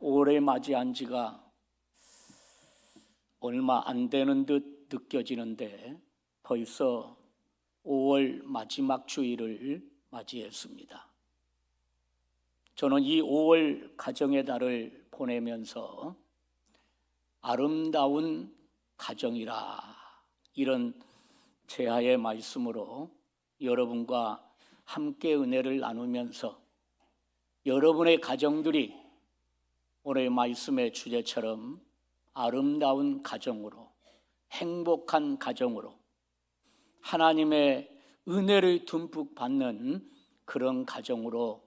올해 맞이한 지가 얼마 안 되는 듯 느껴지는데 벌써 5월 마지막 주일을 맞이했습니다. 저는 이 5월 가정의 달을 보내면서 아름다운 가정이라 이런 제하의 말씀으로 여러분과 함께 은혜를 나누면서 여러분의 가정들이 오늘 말씀의 주제처럼 아름다운 가정으로 행복한 가정으로 하나님의 은혜를 듬뿍 받는 그런 가정으로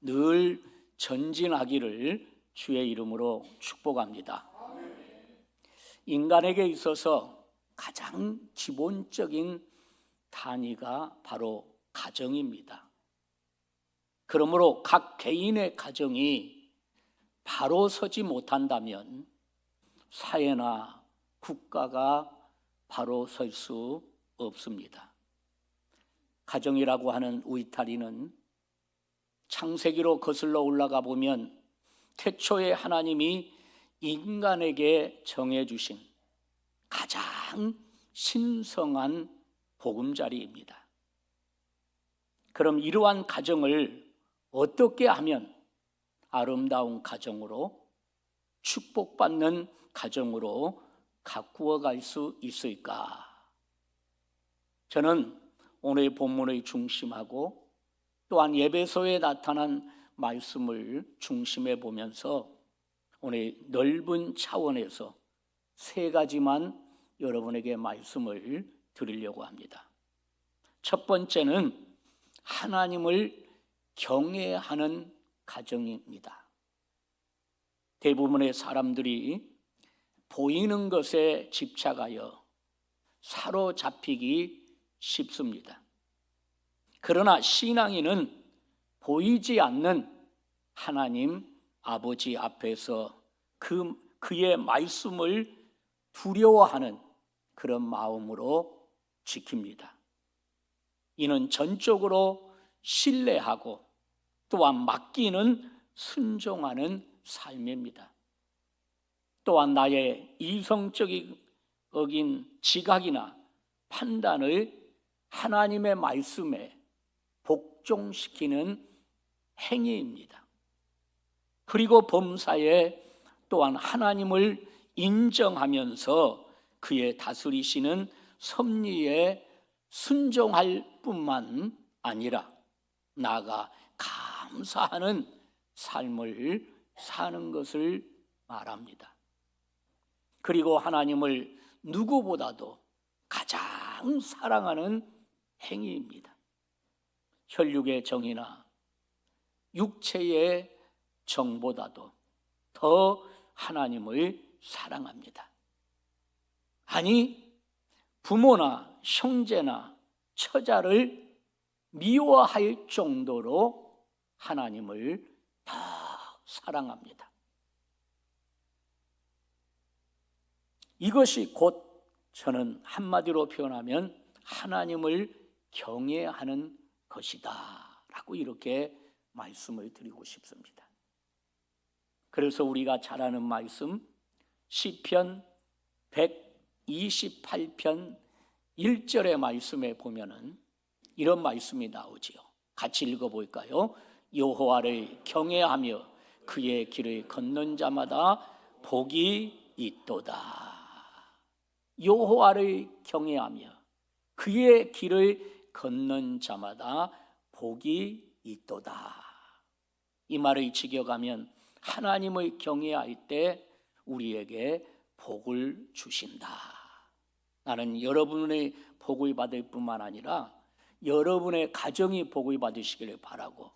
늘 전진하기를 주의 이름으로 축복합니다. 인간에게 있어서 가장 기본적인 단위가 바로 가정입니다. 그러므로 각 개인의 가정이 바로 서지 못한다면 사회나 국가가 바로 설 수 없습니다. 가정이라고 하는 울타리는 창세기로 거슬러 올라가 보면 태초에 하나님이 인간에게 정해 주신 가장 신성한 보금자리입니다. 그럼 이러한 가정을 어떻게 하면 아름다운 가정으로 축복받는 가정으로 가꾸어 갈 수 있을까? 저는 오늘 본문의 중심하고 또한 예배소에 나타난 말씀을 중심에 보면서 오늘 넓은 차원에서 세 가지만 여러분에게 말씀을 드리려고 합니다. 첫 번째는 하나님을 경외하는 가정입니다. 대부분의 사람들이 보이는 것에 집착하여 사로잡히기 쉽습니다. 그러나 신앙인은 보이지 않는 하나님 아버지 앞에서 그, 그의 말씀을 두려워하는 그런 마음으로 지킵니다. 이는 전적으로 신뢰하고 또한 맡기는 순종하는 삶입니다. 또한 나의 이성적인 지각이나 판단을 하나님의 말씀에 복종시키는 행위입니다. 그리고 범사에 또한 하나님을 인정하면서 그의 다스리시는 섭리에 순종할 뿐만 아니라 나가 감사하는 삶을 사는 것을 말합니다. 그리고 하나님을 누구보다도 가장 사랑하는 행위입니다. 혈육의 정이나 육체의 정보다도 더 하나님을 사랑합니다. 아니, 부모나 형제나 처자를 미워할 정도로 하나님을 더 사랑합니다. 이것이 곧 저는 한마디로 표현하면 하나님을 경외하는 것이다. 라고 이렇게 말씀을 드리고 싶습니다. 그래서 우리가 잘 아는 말씀, 시편 128편 1절의 말씀에 보면은 이런 말씀이 나오지요. 같이 읽어 볼까요? 여호와를 경외하며 그의 길을 걷는 자마다 복이 있도다. 여호와를 경외하며 그의 길을 걷는 자마다 복이 있도다. 이 말을 직역하면 하나님을 경외할 때 우리에게 복을 주신다. 나는 여러분의 복을 받을 뿐만 아니라 여러분의 가정이 복을 받으시기를 바라고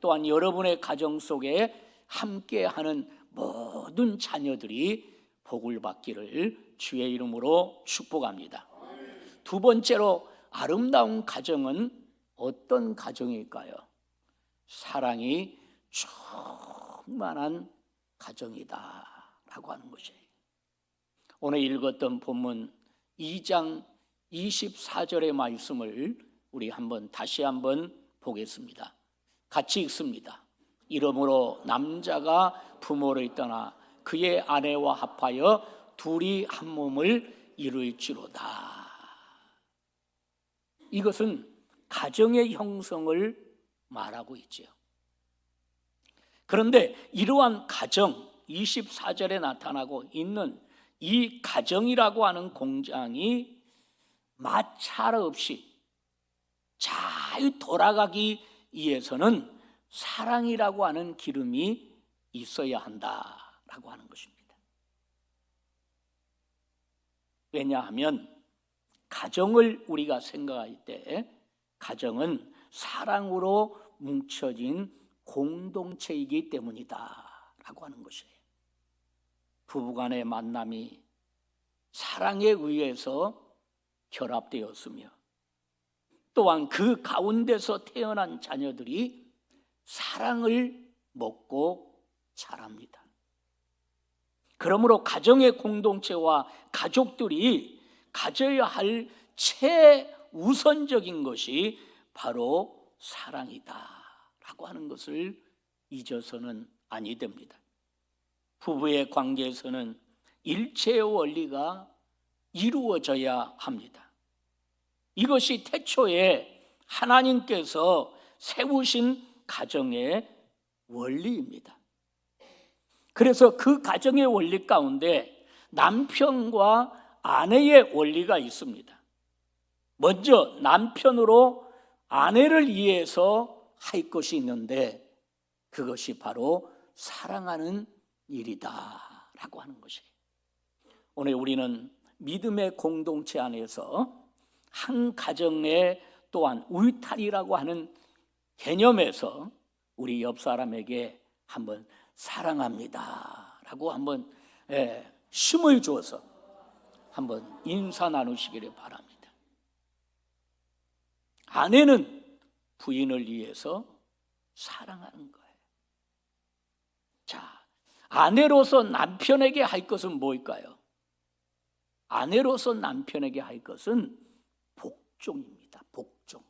또한 여러분의 가정 속에 함께하는 모든 자녀들이 복을 받기를 주의 이름으로 축복합니다. 두 번째로 아름다운 가정은 어떤 가정일까요? 사랑이 충만한 가정이다 라고 하는 것이에요. 오늘 읽었던 본문 2장 24절의 말씀을 우리 한번 다시 한번 보겠습니다. 같이 읽습니다. 이러므로 남자가 부모를 떠나 그의 아내와 합하여 둘이 한 몸을 이룰지로다. 이것은 가정의 형성을 말하고 있지요. 그런데 이러한 가정 24절에 나타나고 있는 이 가정이라고 하는 공장이 마찰 없이 잘 돌아가기 위해서는 사랑이라고 하는 기름이 있어야 한다라고 하는 것입니다. 왜냐하면 가정을 우리가 생각할 때 가정은 사랑으로 뭉쳐진 공동체이기 때문이다라고 하는 것이에요. 부부간의 만남이 사랑에 의해서 결합되었으며 또한 그 가운데서 태어난 자녀들이 사랑을 먹고 자랍니다. 그러므로 가정의 공동체와 가족들이 가져야 할 최우선적인 것이 바로 사랑이다 라고 하는 것을 잊어서는 아니 됩니다. 부부의 관계에서는 일체의 원리가 이루어져야 합니다. 이것이 태초에 하나님께서 세우신 가정의 원리입니다. 그래서 그 가정의 원리 가운데 남편과 아내의 원리가 있습니다. 먼저 남편으로 아내를 위해서 할 것이 있는데 그것이 바로 사랑하는 일이다라고 하는 것이에요. 오늘 우리는 믿음의 공동체 안에서 한 가정의 또한 울타리라고 하는 개념에서 우리 옆 사람에게 한번 사랑합니다라고 한번 예, 힘을 주어서 한번 인사 나누시기를 바랍니다. 아내는 부인을 위해서 사랑하는 거예요. 자, 아내로서 남편에게 할 것은 뭘까요? 아내로서 남편에게 할 것은 복종입니다. 복종.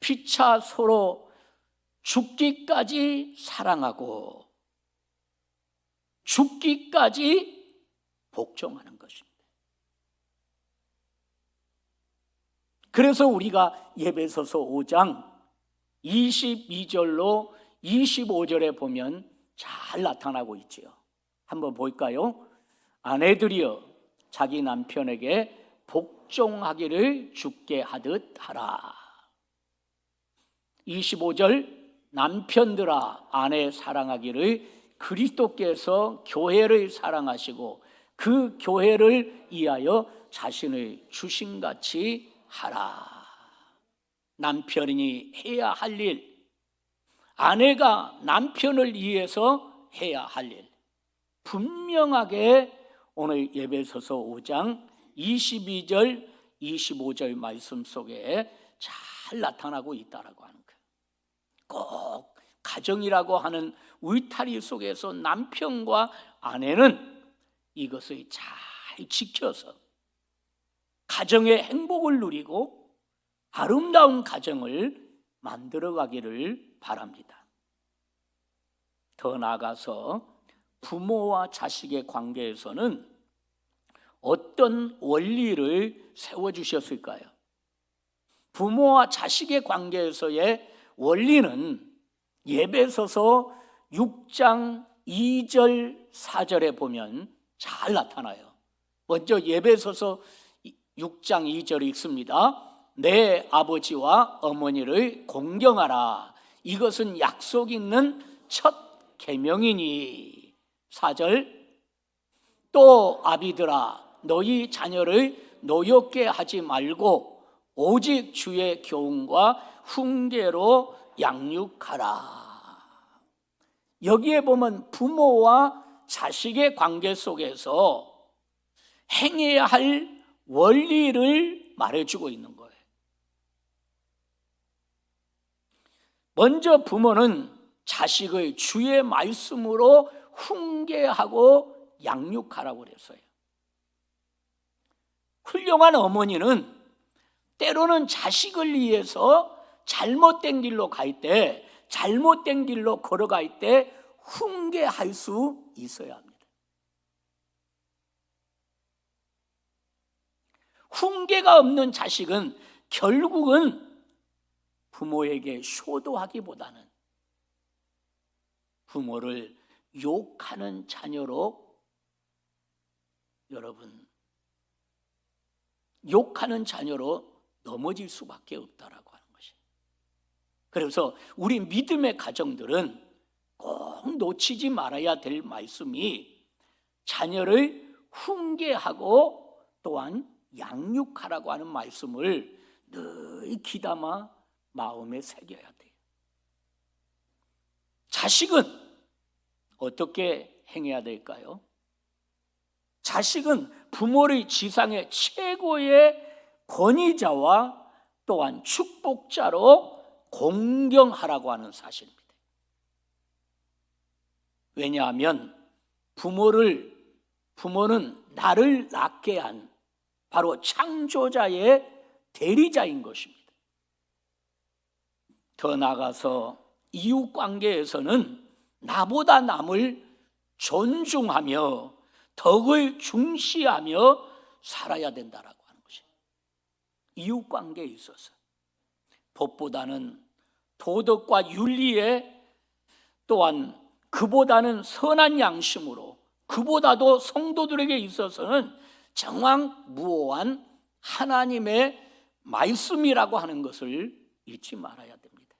피차 서로 죽기까지 사랑하고 죽기까지 복종하는 것입니다. 그래서 우리가 예배서서 5장 22절로 25절에 보면 잘 나타나고 있지요. 한번 볼까요? 아내들이여 자기 남편에게 복 종하기를 죽게 하듯 하라. 25절 남편들아 아내 사랑하기를 그리스도께서 교회를 사랑하시고 그 교회를 위하여 자신을 주신 같이 하라. 남편이 해야 할 일, 아내가 남편을 위해서 해야 할 일. 분명하게 오늘 예배서서 5장 22절, 25절 말씀 속에 잘 나타나고 있다라고 하는 거예요. 꼭 가정이라고 하는 울타리 속에서 남편과 아내는 이것을 잘 지켜서 가정의 행복을 누리고 아름다운 가정을 만들어 가기를 바랍니다. 더 나아가서 부모와 자식의 관계에서는 어떤 원리를 세워 주셨을까요? 부모와 자식의 관계에서의 원리는 예배서서 6장 2절 4절에 보면 잘 나타나요. 먼저 예배서서 6장 2절이 있습니다. 내 아버지와 어머니를 공경하라. 이것은 약속 있는 첫 계명이니. 4절 또 아비들아 너희 자녀를 노엽게 하지 말고 오직 주의 교훈과 훈계로 양육하라. 여기에 보면 부모와 자식의 관계 속에서 행해야 할 원리를 말해주고 있는 거예요. 먼저 부모는 자식의 주의 말씀으로 훈계하고 양육하라고 그랬어요. 훌륭한 어머니는 때로는 자식을 위해서 잘못된 길로 갈 때 잘못된 길로 걸어갈 때 훈계할 수 있어야 합니다. 훈계가 없는 자식은 결국은 부모에게 효도하기보다는 부모를 욕하는 자녀로 여러분 욕하는 자녀로 넘어질 수밖에 없다라고 하는 것이. 그래서 우리 믿음의 가정들은 꼭 놓치지 말아야 될 말씀이 자녀를 훈계하고 또한 양육하라고 하는 말씀을 늘 귀담아 마음에 새겨야 돼요. 자식은 어떻게 행해야 될까요? 자식은 부모의 지상의 최고의 권위자와 또한 축복자로 공경하라고 하는 사실입니다. 왜냐하면 부모를 부모는 나를 낳게 한 바로 창조자의 대리자인 것입니다. 더 나아가서 이웃 관계에서는 나보다 남을 존중하며 덕을 중시하며 살아야 된다라고 하는 것이에요. 이웃 관계에 있어서 법보다는 도덕과 윤리에 또한 그보다는 선한 양심으로 그보다도 성도들에게 있어서는 정황 무오한 하나님의 말씀이라고 하는 것을 잊지 말아야 됩니다.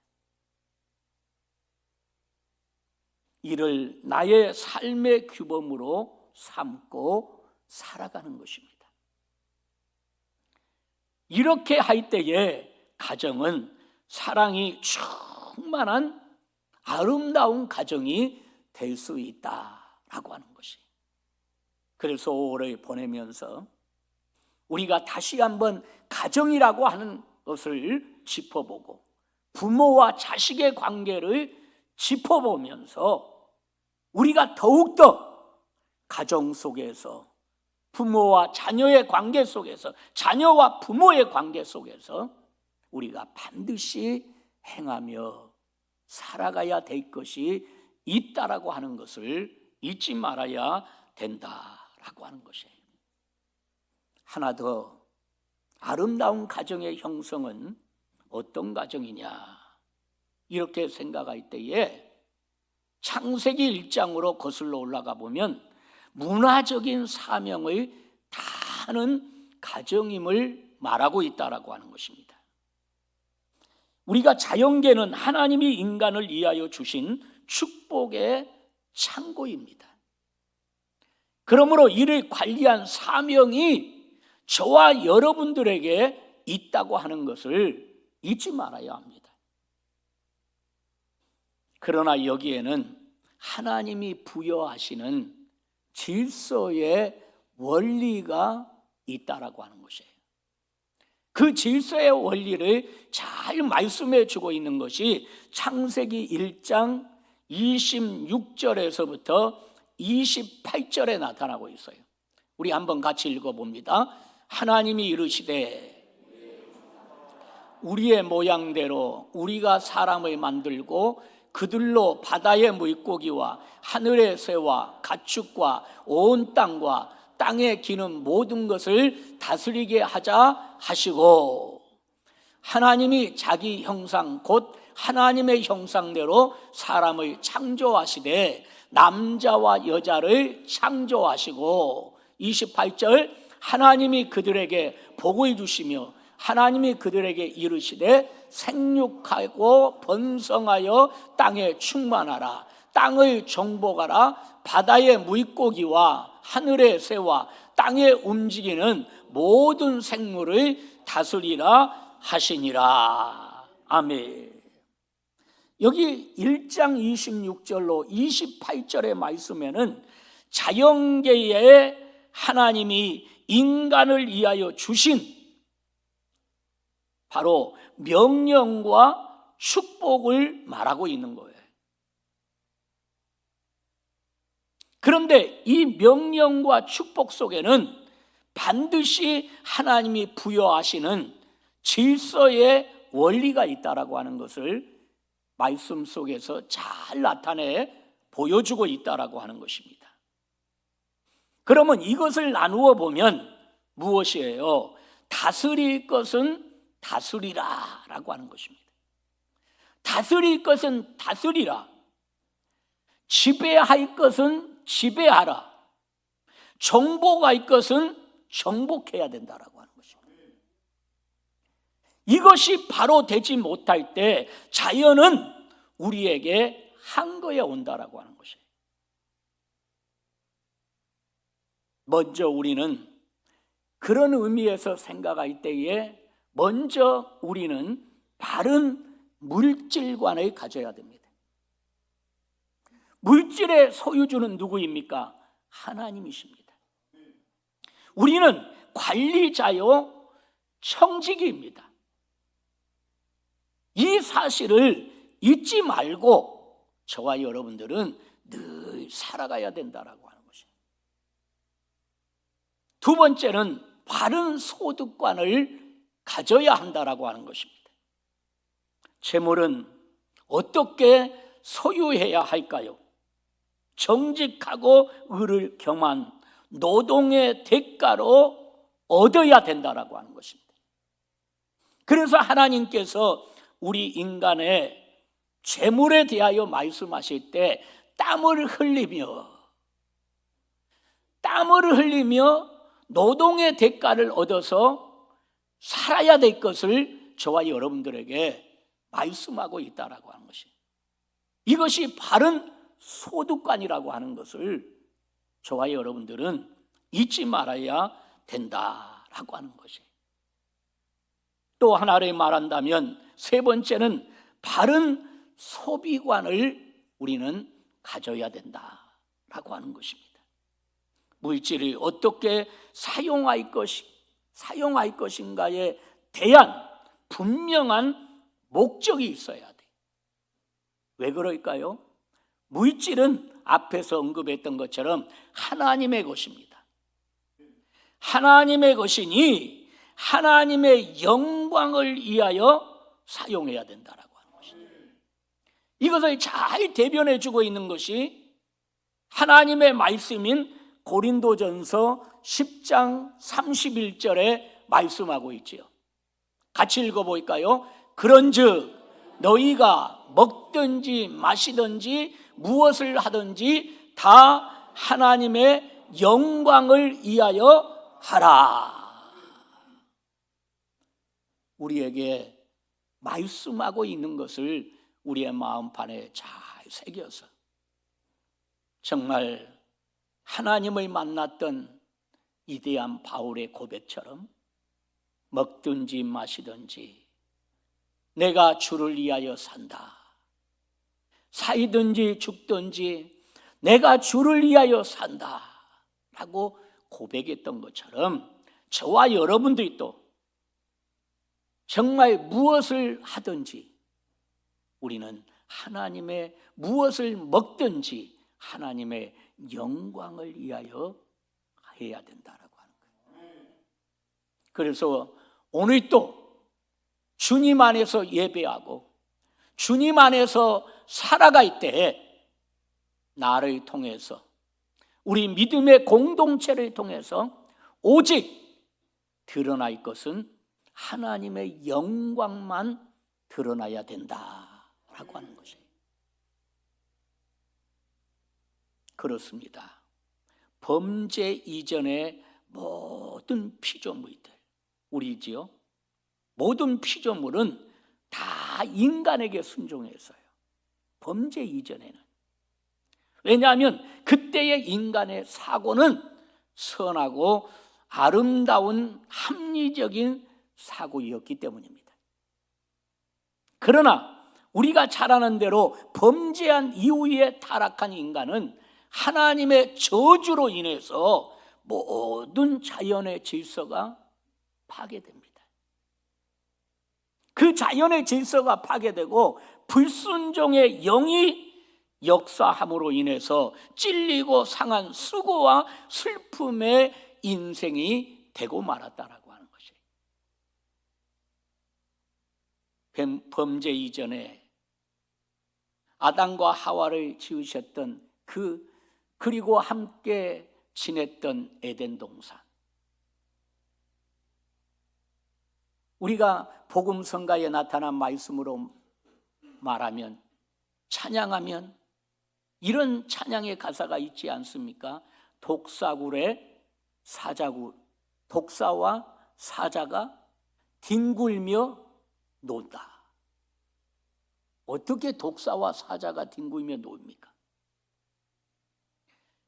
이를 나의 삶의 규범으로 삼고 살아가는 것입니다. 이렇게 할 때에 가정은 사랑이 충만한 아름다운 가정이 될 수 있다라고 하는 것이. 그래서 5월을 보내면서 우리가 다시 한번 가정이라고 하는 것을 짚어보고 부모와 자식의 관계를 짚어보면서 우리가 더욱더 가정 속에서 부모와 자녀의 관계 속에서 자녀와 부모의 관계 속에서 우리가 반드시 행하며 살아가야 될 것이 있다라고 하는 것을 잊지 말아야 된다라고 하는 것이에요. 하나 더 아름다운 가정의 형성은 어떤 가정이냐 이렇게 생각할 때에 창세기 1장으로 거슬러 올라가 보면 문화적인 사명을 다하는 가정임을 말하고 있다라고 하는 것입니다. 우리가 자연계는 하나님이 인간을 위하여 주신 축복의 창고입니다. 그러므로 이를 관리한 사명이 저와 여러분들에게 있다고 하는 것을 잊지 말아야 합니다. 그러나 여기에는 하나님이 부여하시는 질서의 원리가 있다라고 하는 것이에요. 그 질서의 원리를 잘 말씀해 주고 있는 것이 창세기 1장 26절에서부터 28절에 나타나고 있어요. 우리 한번 같이 읽어 봅니다. 하나님이 이르시되 우리의 모양대로 우리가 사람을 만들고 그들로 바다의 물고기와 하늘의 새와 가축과 온 땅과 땅에 기는 모든 것을 다스리게 하자 하시고 하나님이 자기 형상 곧 하나님의 형상대로 사람을 창조하시되 남자와 여자를 창조하시고 28절 하나님이 그들에게 복을 주시며 하나님이 그들에게 이르시되 생육하고 번성하여 땅에 충만하라. 땅을 정복하라. 바다의 물고기와 하늘의 새와 땅에 움직이는 모든 생물을 다스리라 하시니라. 아멘. 여기 1장 26절로 28절의 말씀에는 자연계에 하나님이 인간을 위하여 주신 바로 명령과 축복을 말하고 있는 거예요. 그런데 이 명령과 축복 속에는 반드시 하나님이 부여하시는 질서의 원리가 있다라고 하는 것을 말씀 속에서 잘 나타내 보여주고 있다라고 하는 것입니다. 그러면 이것을 나누어 보면 무엇이에요? 다스릴 것은 다스리라 라고 하는 것입니다. 다스릴 것은 다스리라. 지배할 것은 지배하라. 정복할 것은 정복해야 된다라고 하는 것입니다. 이것이 바로 되지 못할 때 자연은 우리에게 한 거에 온다라고 하는 것이에요. 먼저 우리는 그런 의미에서 생각할 때에 먼저 우리는 바른 물질관을 가져야 됩니다. 물질의 소유주는 누구입니까? 하나님이십니다. 우리는 관리자요, 청지기입니다. 이 사실을 잊지 말고 저와 여러분들은 늘 살아가야 된다라고 하는 것입니다. 두 번째는 바른 소득관을 가져야 한다라고 하는 것입니다. 재물은 어떻게 소유해야 할까요? 정직하고 의를 경한 노동의 대가로 얻어야 된다라고 하는 것입니다. 그래서 하나님께서 우리 인간의 재물에 대하여 말씀하실 때 땀을 흘리며 땀을 흘리며 노동의 대가를 얻어서 살아야 될 것을 저와 여러분들에게 말씀하고 있다라고 하는 것이 이것이 바른 소득관이라고 하는 것을 저와 여러분들은 잊지 말아야 된다라고 하는 것이 또 하나를 말한다면 세 번째는 바른 소비관을 우리는 가져야 된다라고 하는 것입니다. 물질을 어떻게 사용할 것이 사용할 것인가에 대한 분명한 목적이 있어야 돼. 왜 그럴까요? 물질은 앞에서 언급했던 것처럼 하나님의 것입니다. 하나님의 것이니 하나님의 영광을 위하여 사용해야 된다라고 하는 것입니다. 이것을 잘 대변해 주고 있는 것이 하나님의 말씀인 고린도전서 10장 31절에 말씀하고 있지요. 같이 읽어 볼까요? 그런즉 너희가 먹든지 마시든지 무엇을 하든지 다 하나님의 영광을 위하여 하라. 우리에게 말씀하고 있는 것을 우리의 마음판에 잘 새겨서 정말 하나님을 만났던 이대한 바울의 고백처럼 먹든지 마시든지 내가 주를 위하여 산다. 살든지 죽든지 내가 주를 위하여 산다. 라고 고백했던 것처럼 저와 여러분들이 또 정말 무엇을 하든지 우리는 하나님의 무엇을 먹든지 하나님의 영광을 위하여 해야 된다라고 하는 거예요. 그래서 오늘 또 주님 안에서 예배하고 주님 안에서 살아갈 때 나를 통해서 우리 믿음의 공동체를 통해서 오직 드러날 것은 하나님의 영광만 드러나야 된다라고 하는 것이에요. 그렇습니다. 범죄 이전의 모든 피조물들, 우리지요. 모든 피조물은 다 인간에게 순종했어요. 범죄 이전에는. 왜냐하면 그때의 인간의 사고는 선하고 아름다운 합리적인 사고였기 때문입니다. 그러나 우리가 잘 아는 대로 범죄한 이후에 타락한 인간은 하나님의 저주로 인해서 모든 자연의 질서가 파괴됩니다. 그 자연의 질서가 파괴되고 불순종의 영이 역사함으로 인해서 찔리고 상한 수고와 슬픔의 인생이 되고 말았다라고 하는 것이에요. 범죄 이전에 아담과 하와를 지으셨던 그 그리고 함께 지냈던 에덴 동산. 우리가 복음 성가에 나타난 말씀으로 말하면 찬양하면 이런 찬양의 가사가 있지 않습니까? 독사굴에 사자굴, 독사와 사자가 뒹굴며 논다. 어떻게 독사와 사자가 뒹굴며 놉니까?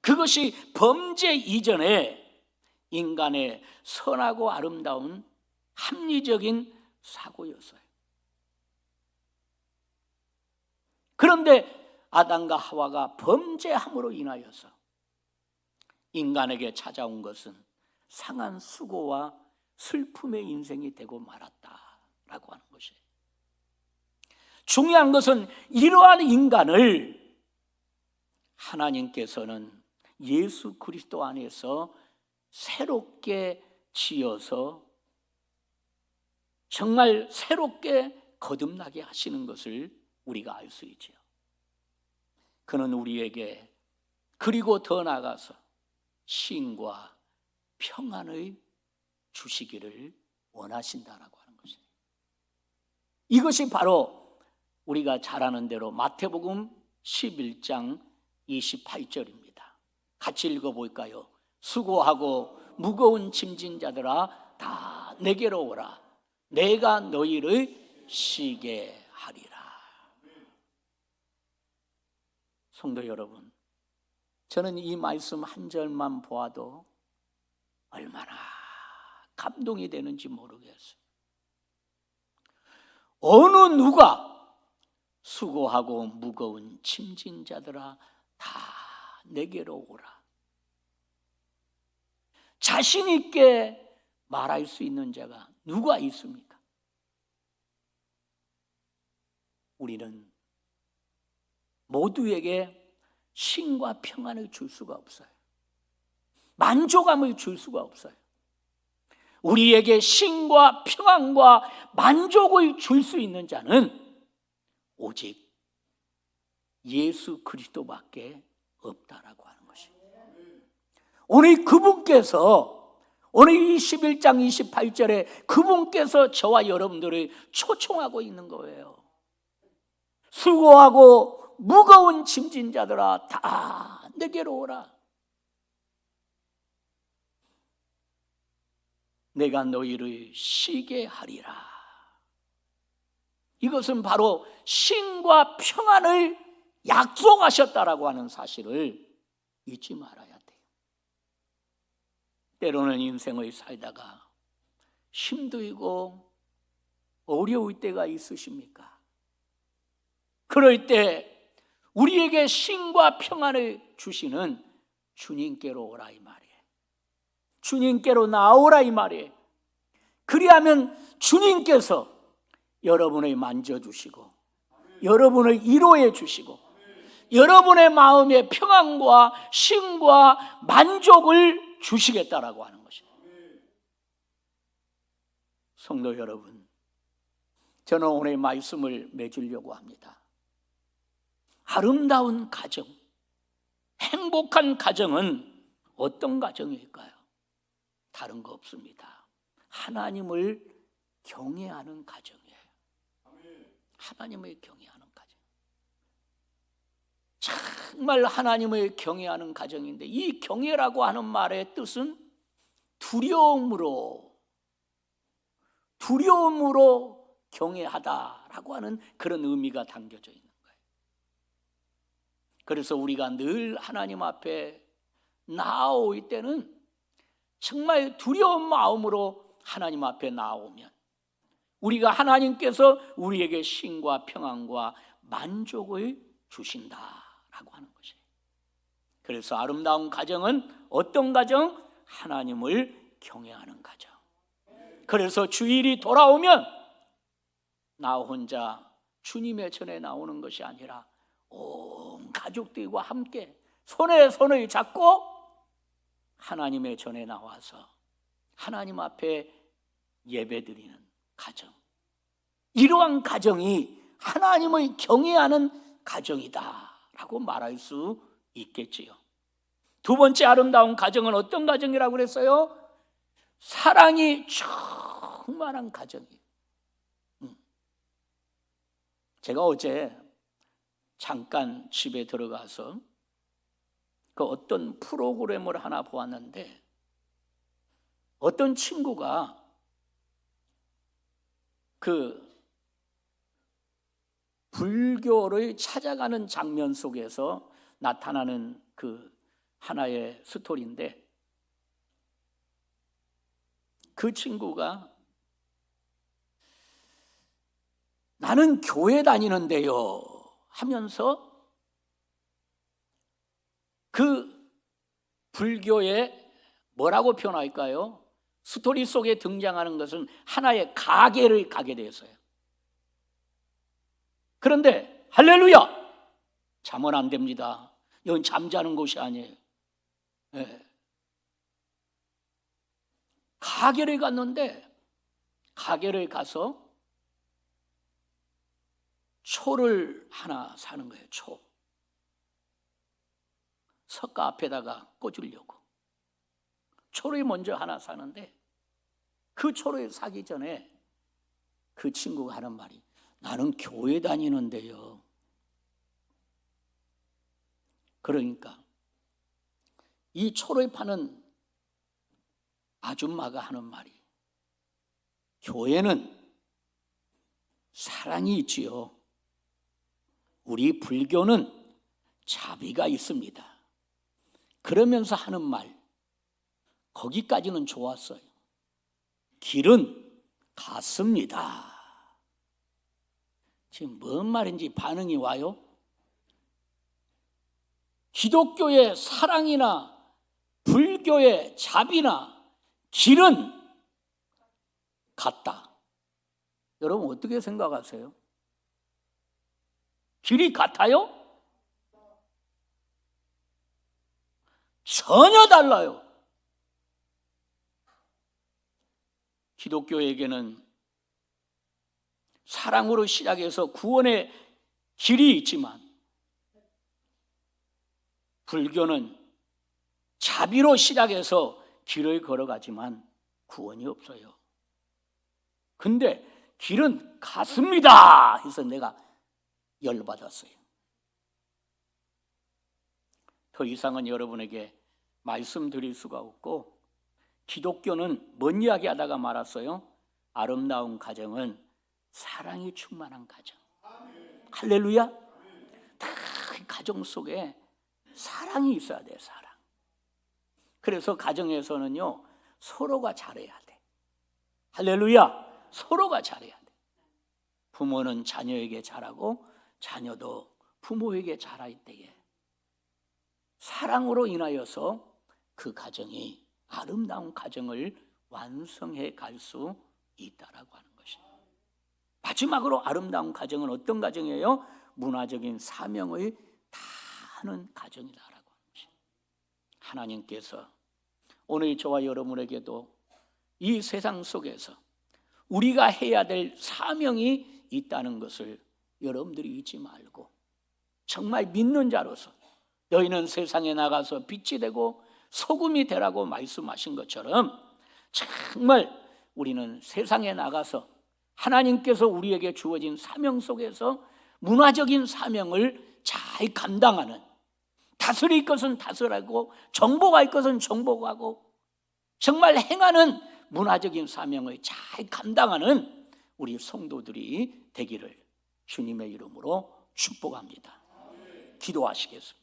그것이 범죄 이전에 인간의 선하고 아름다운 합리적인 사고였어요. 그런데 아담과 하와가 범죄함으로 인하여서 인간에게 찾아온 것은 상한 수고와 슬픔의 인생이 되고 말았다라고 하는 것이에요. 중요한 것은 이러한 인간을 하나님께서는 예수 그리스도 안에서 새롭게 지어서 정말 새롭게 거듭나게 하시는 것을 우리가 알 수 있지요. 그는 우리에게 그리고 더 나아가서 신과 평안을 주시기를 원하신다라고 하는 것입니다. 이것이 바로 우리가 잘 아는 대로 마태복음 11장 28절입니다. 같이 읽어 볼까요? 수고하고 무거운 짐진 자들아 다 내게로 오라. 내가 너희를 쉬게 하리라. 성도 여러분, 저는 이 말씀 한 절만 보아도 얼마나 감동이 되는지 모르겠어요. 어느 누가 수고하고 무거운 짐진 자들아 다 내게로 오라. 자신 있게 말할 수 있는 자가 누가 있습니까? 우리는 모두에게 신과 평안을 줄 수가 없어요. 만족감을 줄 수가 없어요. 우리에게 신과 평안과 만족을 줄 수 있는 자는 오직 예수 그리스도밖에 없다라고 하는 것입니다. 오늘 그분께서 오늘 21장 28절에 그분께서 저와 여러분들을 초청하고 있는 거예요. 수고하고 무거운 짐진 자들아 다 내게로 오라. 내가 너희를 쉬게 하리라. 이것은 바로 신과 평안을 약속하셨다라고 하는 사실을 잊지 말아야 돼요. 때로는 인생을 살다가 힘들고 어려울 때가 있으십니까? 그럴 때 우리에게 신과 평안을 주시는 주님께로 오라 이 말이에요. 주님께로 나오라 이 말이에요. 그리하면 주님께서 여러분을 만져주시고 여러분을 위로해 주시고 여러분의 마음의 평안과 신과 만족을 주시겠다라고 하는 것입니다. 성도 여러분, 저는 오늘 말씀을 맺으려고 합니다. 아름다운 가정, 행복한 가정은 어떤 가정일까요? 다른 거 없습니다. 하나님을 경외하는 가정이에요. 하나님을 가 정. 정말 하나님을 경외하는 가정인데 이 경외라고 하는 말의 뜻은 두려움으로 두려움으로 경외하다라고 하는 그런 의미가 담겨져 있는 거예요. 그래서 우리가 늘 하나님 앞에 나올 때는 정말 두려운 마음으로 하나님 앞에 나오면 우리가 하나님께서 우리에게 신과 평안과 만족을 주신다 라고 하는 것이에요. 그래서 아름다운 가정은 어떤 가정? 하나님을 경외하는 가정. 그래서 주일이 돌아오면 나 혼자 주님의 전에 나오는 것이 아니라 온 가족들과 함께 손에 손을 잡고 하나님의 전에 나와서 하나님 앞에 예배드리는 가정. 이러한 가정이 하나님을 경외하는 가정이다 라고 말할 수 있겠지요. 두 번째 아름다운 가정은 어떤 가정이라고 그랬어요? 사랑이 충만한 가정이에요. 음. 제가 어제 잠깐 집에 들어가서 그 어떤 프로그램을 하나 보았는데 어떤 친구가 그 불교를 찾아가는 장면 속에서 나타나는 그 하나의 스토리인데 그 친구가 나는 교회 다니는데요 하면서 그 불교의 뭐라고 표현할까요? 스토리 속에 등장하는 것은 하나의 가게를 가게 되었어요. 그런데 할렐루야! 잠은 안 됩니다. 여긴 잠자는 곳이 아니에요. 네. 가게를 갔는데 가게를 가서 초를 하나 사는 거예요. 초. 석가 앞에다가 꽂으려고. 초를 먼저 하나 사는데 그 초를 사기 전에 그 친구가 하는 말이 나는 교회 다니는데요. 그러니까 이 초를 파는 아줌마가 하는 말이 교회는 사랑이 있지요. 우리 불교는 자비가 있습니다. 그러면서 하는 말, 거기까지는 좋았어요. 길은 같습니다. 지금 뭔 말인지 반응이 와요? 기독교의 사랑이나 불교의 자비나 길은 같다. 여러분 어떻게 생각하세요? 길이 같아요? 전혀 달라요. 기독교에게는 사랑으로 시작해서 구원의 길이 있지만 불교는 자비로 시작해서 길을 걸어가지만 구원이 없어요. 근데 길은 같습니다. 해서 내가 열받았어요. 더 이상은 여러분에게 말씀드릴 수가 없고 기독교는 뭔 이야기 하다가 말았어요? 아름다운 가정은 사랑이 충만한 가정. 할렐루야. 다 가정 속에 사랑이 있어야 돼, 사랑. 그래서 가정에서는요, 서로가 잘해야 돼. 할렐루야. 서로가 잘해야 돼. 부모는 자녀에게 잘하고 자녀도 부모에게 잘할 때에 사랑으로 인하여서 그 가정이 아름다운 가정을 완성해 갈 수 있다라고 하는 것입니다. 마지막으로 아름다운 가정은 어떤 가정이에요? 문화적인 사명을 다 하는 가정이다라고 하는 것입니다. 하나님께서 오늘 저와 여러분에게도 이 세상 속에서 우리가 해야 될 사명이 있다는 것을 여러분들이 잊지 말고 정말 믿는 자로서 너희는 세상에 나가서 빛이 되고 소금이 되라고 말씀하신 것처럼 정말 우리는 세상에 나가서 하나님께서 우리에게 주어진 사명 속에서 문화적인 사명을 잘 감당하는 다스릴 것은 다스리고 정복할 것은 정복하고 정말 행하는 문화적인 사명을 잘 감당하는 우리 성도들이 되기를 주님의 이름으로 축복합니다. 기도하시겠습니다.